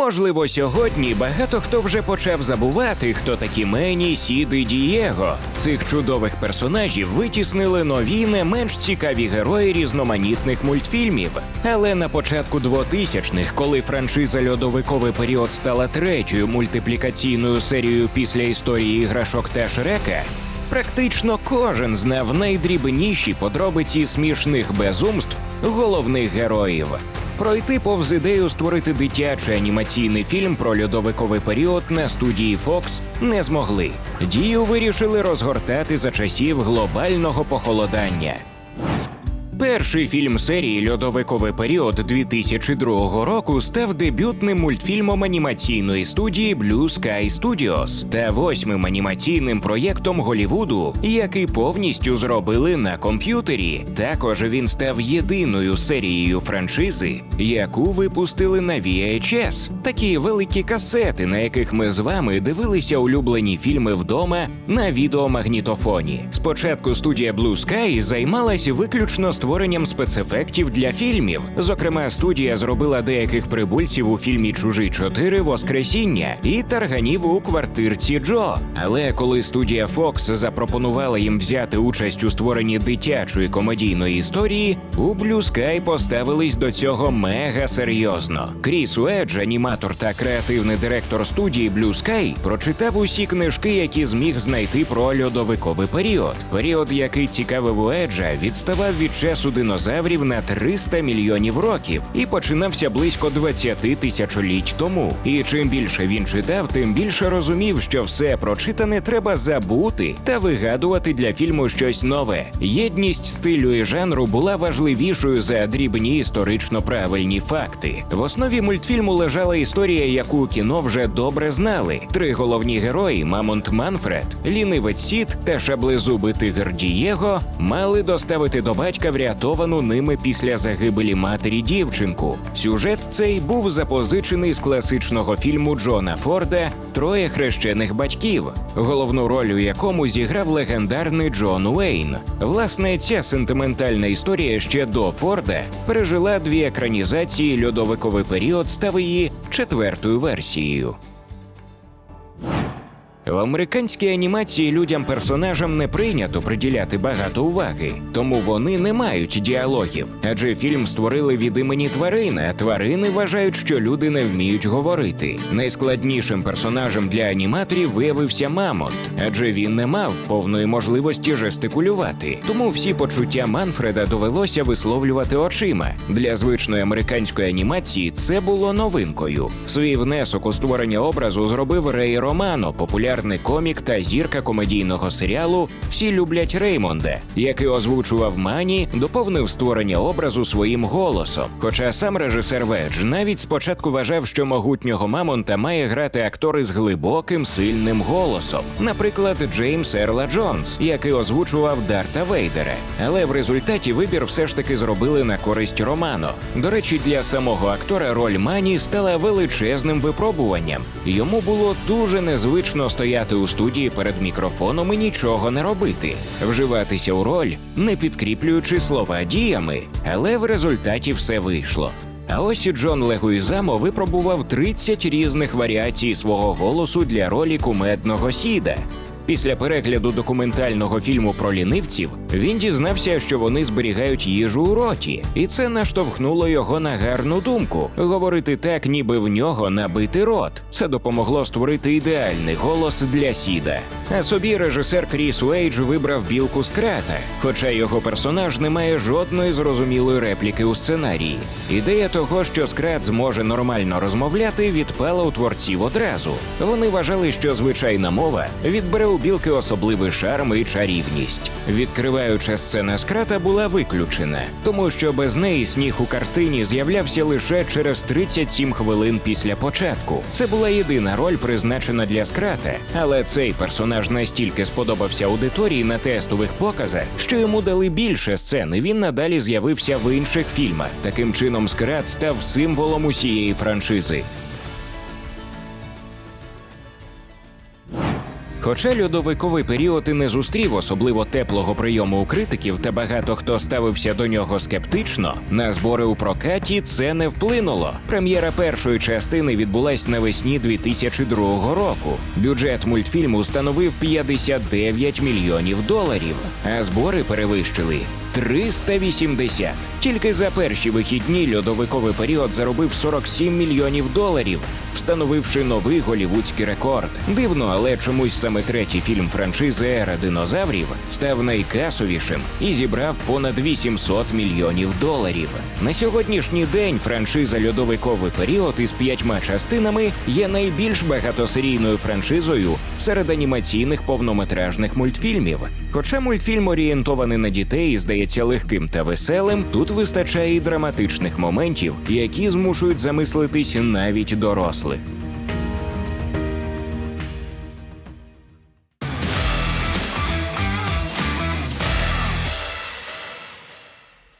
Можливо, сьогодні багато хто вже почав забувати, хто такі Мені, Сід і Дієго. Цих чудових персонажів витіснили нові, не менш цікаві герої різноманітних мультфільмів. Але на початку 2000-х, коли франшиза Льодовиковий період стала третьою мультиплікаційною серією після історії іграшок та Шрека, Практично кожен знав найдрібніші подробиці смішних безумств головних героїв. Пройти повз ідею створити дитячий анімаційний фільм про льодовиковий період на студії Fox не змогли. Дію вирішили розгортати за часів глобального похолодання. Перший фільм серії Льодовиковий період 2002 року став дебютним мультфільмом анімаційної студії Blue Sky Studios та восьмим анімаційним проєктом Голівуду, який повністю зробили на комп'ютері. Також він став єдиною серією франшизи, яку випустили на VHS. Такі великі касети, на яких ми з вами дивилися улюблені фільми вдома на відеомагнітофоні. Спочатку студія Blue Sky займалася виключно створенням спецефектів для фільмів. Зокрема, студія зробила деяких прибульців у фільмі Чужий 4 Воскресіння і тарганів у квартирці Джо. Але коли студія Fox запропонувала їм взяти участь у створенні дитячої комедійної історії, у Blue Sky поставились до цього мега серйозно. Кріс Уедж, аніматор та креативний директор студії Blue Sky, прочитав усі книжки, які зміг знайти про льодовиковий період. Період, який цікавив Уеджа, відставав від часу динозаврів на 300 мільйонів років і починався близько 20 тисячоліть тому. І чим більше він читав, тим більше розумів, що все прочитане треба забути та вигадувати для фільму щось нове. Єдність стилю і жанру була важливішою за дрібні історично правильні факти. В основі мультфільму лежала історія, яку кіно вже добре знали. Три головні герої Мамонт Манфред, лінивець Сід та шаблезубий тигр Дієго мали доставити до батька врятовану ними після загибелі матері дівчинку. Сюжет цей був запозичений з класичного фільму Джона Форда Троє хрещених батьків, головну роль у якому зіграв легендарний Джон Уейн. Власне, ця сентиментальна історія ще до Форда пережила дві екранізації. Льодовиковий період став її четвертою версією. В американській анімації людям-персонажам не прийнято приділяти багато уваги, тому вони не мають діалогів. Адже фільм створили від імені тварин, а тварини вважають, що люди не вміють говорити. Найскладнішим персонажем для аніматорів виявився Мамонт, адже він не мав повної можливості жестикулювати. Тому всі почуття Манфреда довелося висловлювати очима. Для звичної американської анімації це було новинкою. Свій внесок у створення образу зробив Рей Романо, популярний комік та зірка комедійного серіалу Всі люблять Реймонда, який озвучував Мані, доповнив створення образу своїм голосом. Хоча сам режисер Ведж навіть спочатку вважав, що могутнього Мамонта має грати актор із глибоким сильним голосом, наприклад, Джеймс Ерла Джонс, який озвучував Дарта Вейдера. Але в результаті вибір все ж таки зробили на користь Романо. До речі, для самого актора роль Мані стала величезним випробуванням. Йому було дуже незвично стояти у студії перед мікрофоном і нічого не робити, вживатися у роль, не підкріплюючи слова діями, але в результаті все вийшло. А ось і Джон Легуїзамо випробував 30 різних варіацій свого голосу для ролі кумедного сіда. Після перегляду документального фільму про лінивців він дізнався, що вони зберігають їжу у роті, і це наштовхнуло його на гарну думку говорити так, ніби в нього набитий рот. Це допомогло створити ідеальний голос для сіда. А собі режисер Кріс Уейдж вибрав білку скрата, хоча його персонаж не має жодної зрозумілої репліки у сценарії. Ідея того, що скрат зможе нормально розмовляти, відпала у творців одразу. Вони вважали, що звичайна мова відбере у білки особливий шарм і чарівність. Відкриваюча сцена скрата була виключена, тому що без неї сніг у картині з'являвся лише через 37 хвилин після початку. Це була єдина роль, призначена для скрата, але цей персонаж настільки сподобався аудиторії на тестових показах, що йому дали більше сцен, і він надалі з'явився в інших фільмах. Таким чином, скрат став символом усієї франшизи. Хоча льодовиковий період і не зустрів особливо теплого прийому у критиків, та багато хто ставився до нього скептично, на збори у прокаті це не вплинуло. Прем'єра першої частини відбулась навесні 2002 року. Бюджет мультфільму становив 59 мільйонів доларів, а збори перевищили 380. Тільки за перші вихідні льодовиковий період заробив 47 мільйонів доларів, встановивши новий голівудський рекорд. Дивно, але чомусь саме третій фільм франшизи Ера динозаврів став найкасовішим і зібрав понад 800 мільйонів доларів. На сьогоднішній день франшиза Льодовиковий період із п'ятьма частинами є найбільш багатосерійною франшизою серед анімаційних повнометражних мультфільмів. Хоча мультфільм орієнтований на дітей і здається легким та веселим, тут вистачає і драматичних моментів, які змушують замислитись навіть дорослих.